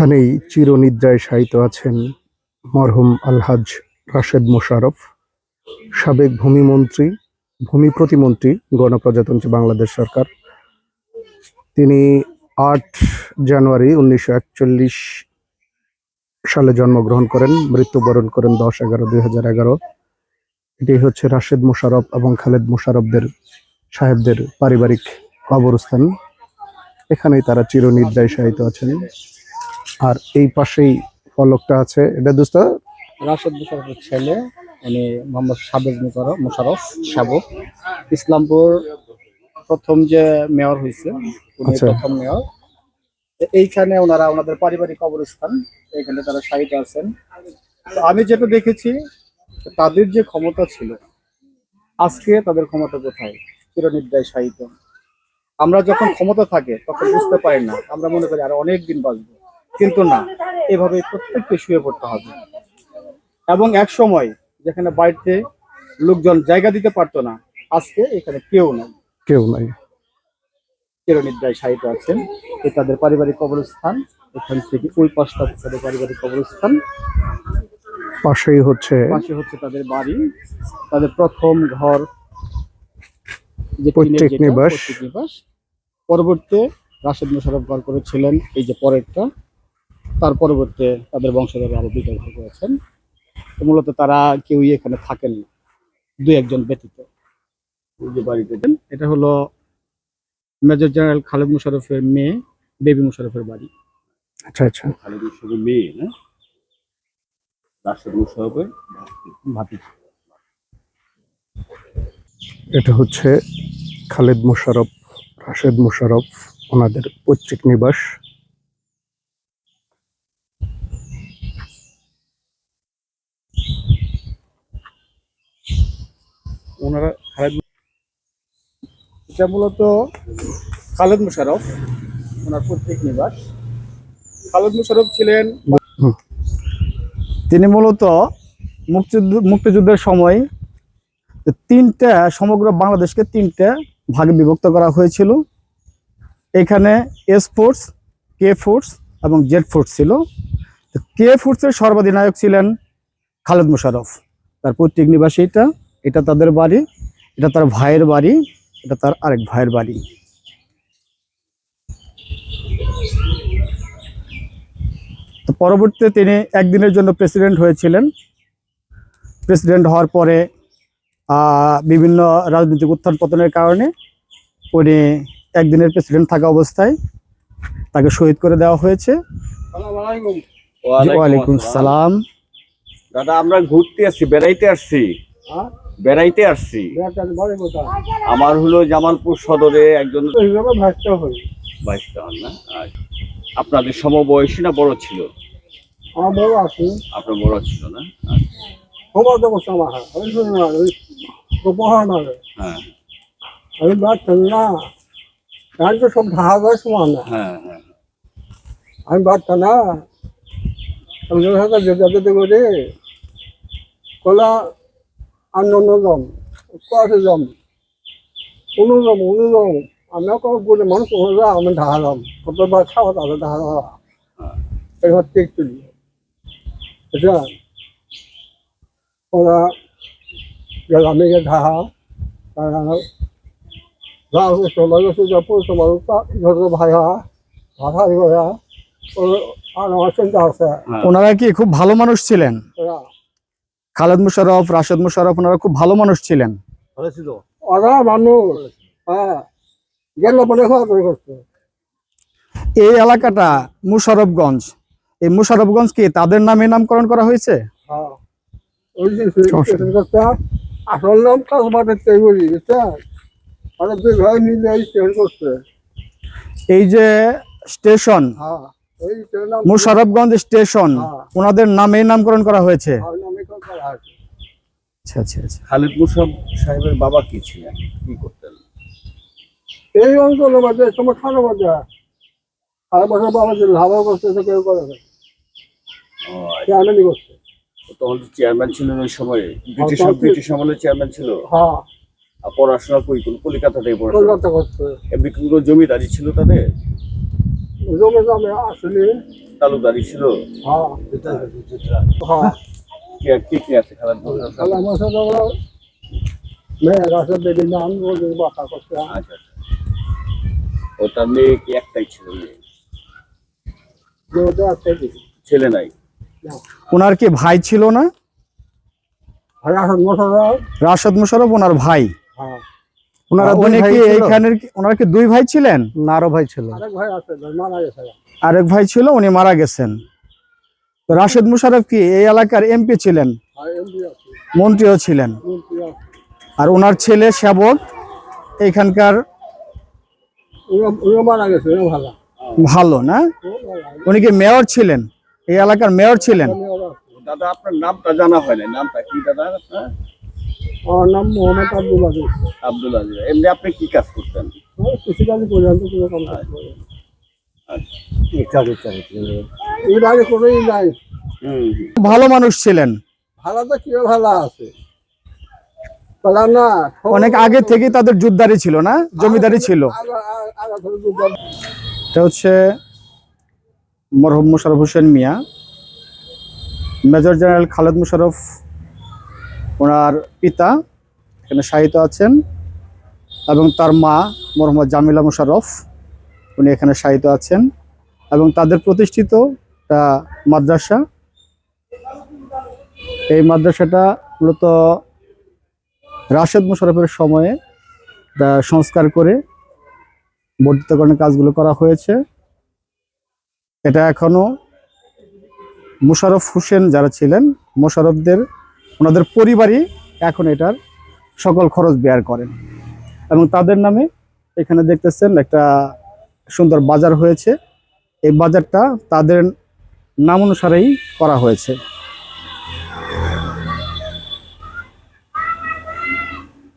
এখানেই চিরনিদ্রায় শায়িত আছেন মরহুম আলহাজ রাশেদ মোশারফ, সাবেক ভূমিমন্ত্রী, ভূমি প্রতিমন্ত্রী গণপ্রজাতন্ত্রী বাংলাদেশ সরকার। তিনি আট জানুয়ারি উনিশশো একচল্লিশ সালে জন্মগ্রহণ করেন, মৃত্যুবরণ করেন দশ এগারো দুই হাজার এগারো। এটি হচ্ছে রাশেদ মোশারফ এবং খালেদ মোশারফদের, সাহেবদের পারিবারিক কবরস্থান। এখানেই তারা চিরনিদ্রায় শায়িত আছেন। আর এই পাশেই ফলকটা আছে। এটা দোস্ত? রাশেদ মুশারফের ছেলে। উনি মোহাম্মদ সাবেজ মুশারফ মুশারফ সাবক ইসলামপুর প্রথম যে মেয়র হয়েছে উনি আচ্ছা। প্রথম মেয়র। এইখানে ওনারা ওনাদের পারিবারিক কবরস্থান। এখানে তারা শায়িত আছেন। তো আমি যেটা দেখেছি তাদের যে ক্ষমতা ছিল আজকে তাদের ক্ষমতা কোথায়? চিরনিদ্রায় শায়িত আমরা যখন ক্ষমতা থাকে তখন বুঝতে পারি না। আমরা মনে করি আর অনেক দিন বাঁচবো। কিন্তু না এভাবে প্রত্যেককে শুয়ে পড়তে হবে। এবং এক সময় যেখানে বাড়িতে লোকজন জায়গা দিতে পারতো না আজকে এখানে কেউ নাই। কেউ নাই। চিরনিদ্রায় শায়িত আছেন। এ তাদের পারিবারিক কবরস্থান। এখান থেকে ওই পাশটা তাদের পারিবারিক কবরস্থান। পাশেই হচ্ছে পাশে হচ্ছে তাদের বাড়ি। তাদের প্রথম ঘর যে পৈতৃক টিনের যেটা, নিবাস। নিবাস। পরবর্তীতে রাশেদ মোশারফ ঘর করেছিলেন এই যে পরেরটা। তার পরবর্তীতে তাদের বংশধর আরও দুইটা ঘর করেছেন। মূলত তারা কেউই এখানে থাকেন না দুই একজন ব্যতীত। ওই যে বাড়িতে এটা হলো মেজর জেনারেল খালেদ মুশারফের মেয়ে বেবি মুশারফের বাড়ি। আচ্ছা আচ্ছা। খালেদ মুশারফের মেয়ে না? রাশেদ মুশারফের ভাতি। এটা হচ্ছে খালেদ মুশারফ রাশেদ মুশারফ ওনাদের পৈতৃক নিবাস। ওনারা খালেদ এটা মূলত খালেদ মুশারফ ওনার পৈতৃক নিবাস। খালেদ মুশারফ ছিলেন তিনি মূলত মুক্তিযুদ্ধ মুক্তিযুদ্ধের সময় তিনটা সমগ্র বাংলাদেশকে তিনটা ভাগে বিভক্ত করা হয়েছিল। এখানে এস ফোর্স কে ফোর্স এবং জেড ফোর্স ছিল। কে ফোর্সের সর্বাধিনায়ক ছিলেন খালেদ মুশারফ তার পৈতৃক নিবাস এটা। এটা তাদের বাড়ি এটা তার ভাইয়ের বাড়ি এটা তার আরেক ভাইয়ের বাড়ি। তো পরবর্তীতে তিনি একদিনের জন্য প্রেসিডেন্ট হয়েছিলেন। প্রেসিডেন্ট হওয়ার পরে বিভিন্ন রাজনৈতিক উত্থান পতনের কারণে উনি একদিনের প্রেসিডেন্ট থাকা অবস্থায় তাকে শহীদ করে দেওয়া হয়েছে। ওয়ালাইকুম সালাম দাদা আমরা ঘুরতে আসছি বেড়াইতে আসছি। বেড়াইতে আসছি। আমার হলো জামালপুর সদরে একজন বাইশটা না? আচ্ছা। আপনাদের সমবয়সী না বড় ছিল? আপনার বড় ছিল না? আমার আমি ওই হ্যাঁ। আমি বাচ্চা না। সব হ্যাঁ হ্যাঁ আমি যেতে কলা আনন্দ জম কষে জম অনুজম অনুজম আমি কোনো মানুষ আমি কতবার খাওয়া ঢাকা দেওয়া এবার টেক তুলি এটা ওরা তোমার যত ভাইয়া ভাষা আর আমার চিন্তা আছে হ্যাঁ। ওনারা কি খুব ভালো মানুষ ছিলেন খালেদ মুশারফ রাশেদ মুশারফ ওনারা খুব ভালো মানুষ ছিলেন। ওরা মানুষ হ্যাঁ। গেল বলে এই এলাকাটা মুশারফগঞ্জ। এই মুশারফগঞ্জ কি তাদের নামে নামকরণ করা হয়েছে? হ্যাঁ। আসল নাম মিলে এই করছে। এই যে স্টেশন হ্যাঁ নাম মুশারফগঞ্জ স্টেশন। ওনাদের নামেই নামকরণ করা হয়েছে। নামে আচ্ছা আচ্ছা আচ্ছা। খালিদ মুশারফ সাহেবের বাবা কি ছিলেন? কি করতেন? এই মধ্যে তোমার মধ্যে। আর বছর বাবা যে লাভা কেউ করে না। আচ্ছা। চেয়ারম্যানই করছে। তখন চেয়ারম্যান ছিলেন ওই সময়। ব্রিটিশ ব্রিটিশ আমলের চেয়ারম্যান ছিল। হ্যাঁ। আর পড়াশোনা কই? কোন কলকাতাতেই পড়াশোনা কলকাতা করছে এমনি কোনো জমিদারি ছিল তাদের? জমে জমে আসলে তালুকদারি ছিল? হ্যাঁ। কে- কে কে আছে খালাদ মোশাররফ? আচ্ছা আচ্ছা। ও মেয়ে কি একটাই ছিল মেয়ে? ছেলে। নাই? ওনার কি ভাই ছিল না? রাশেদ মোশারফ ওনার ভাই? ওনারা দুই ভাই কি এইখানের ওনার কি দুই ভাই ছিলেন? না আরও ভাই ছিল। আরেক ভাই ছিল উনি মারা গেছেন। তো রাশেদ মুশারফ কি এই এলাকার এমপি ছিলেন? মন্ত্রীও ছিলেন। আর ওনার ছেলে সেবক এইখানকার ভালো। না? উনি কি মেয়র ছিলেন? এই এলাকার মেয়র ছিলেন? দাদা আপনার নামটা জানা হয় না নামটা কি দাদা? আপনার আমার নাম মোহাম্মদ আব্দুল আজিজ। আব্দুল আজিজ। এমনি আপনি কি কাজ করতেন? কৃষিকাজে পর্যন্ত কোনো এই বাইরে কোনোই নাই হুম হুম। ভালো মানুষ ছিলেন? ভাড়া তো কি ভাড়া আছে? অনেক আগে থেকে তাদের জুদ্দারি ছিল না? জমিদারি ছিল? এটা হচ্ছে মরহুম মোশারফ হোসেন মিয়া। মেজর জেনারেল খালেদ মোশারফ ওনার পিতা এখানে শায়িত আছেন। এবং তার মা মোহাম্মদ জামিলা মোশারফ। উনি এখানে শায়িত আছেন এবং তাদের প্রতিষ্ঠিত মাদ্রাসা। এই মাদ্রাসাটা মূলত রাশেদ মোশারফের সময়ে সংস্কার করে বর্ধিতকরণের কাজগুলো করা হয়েছে। এটা এখনও মোশারফ হোসেন যারা ছিলেন, মোশারফদের, ওনাদের পরিবারই এখন এটার সকল খরচ ব্যয় করেন। এবং তাদের নামে এখানে দেখতেছেন একটা সুন্দর বাজার হয়েছে। এই বাজারটা তাদের নাম অনুসারেই করা হয়েছে।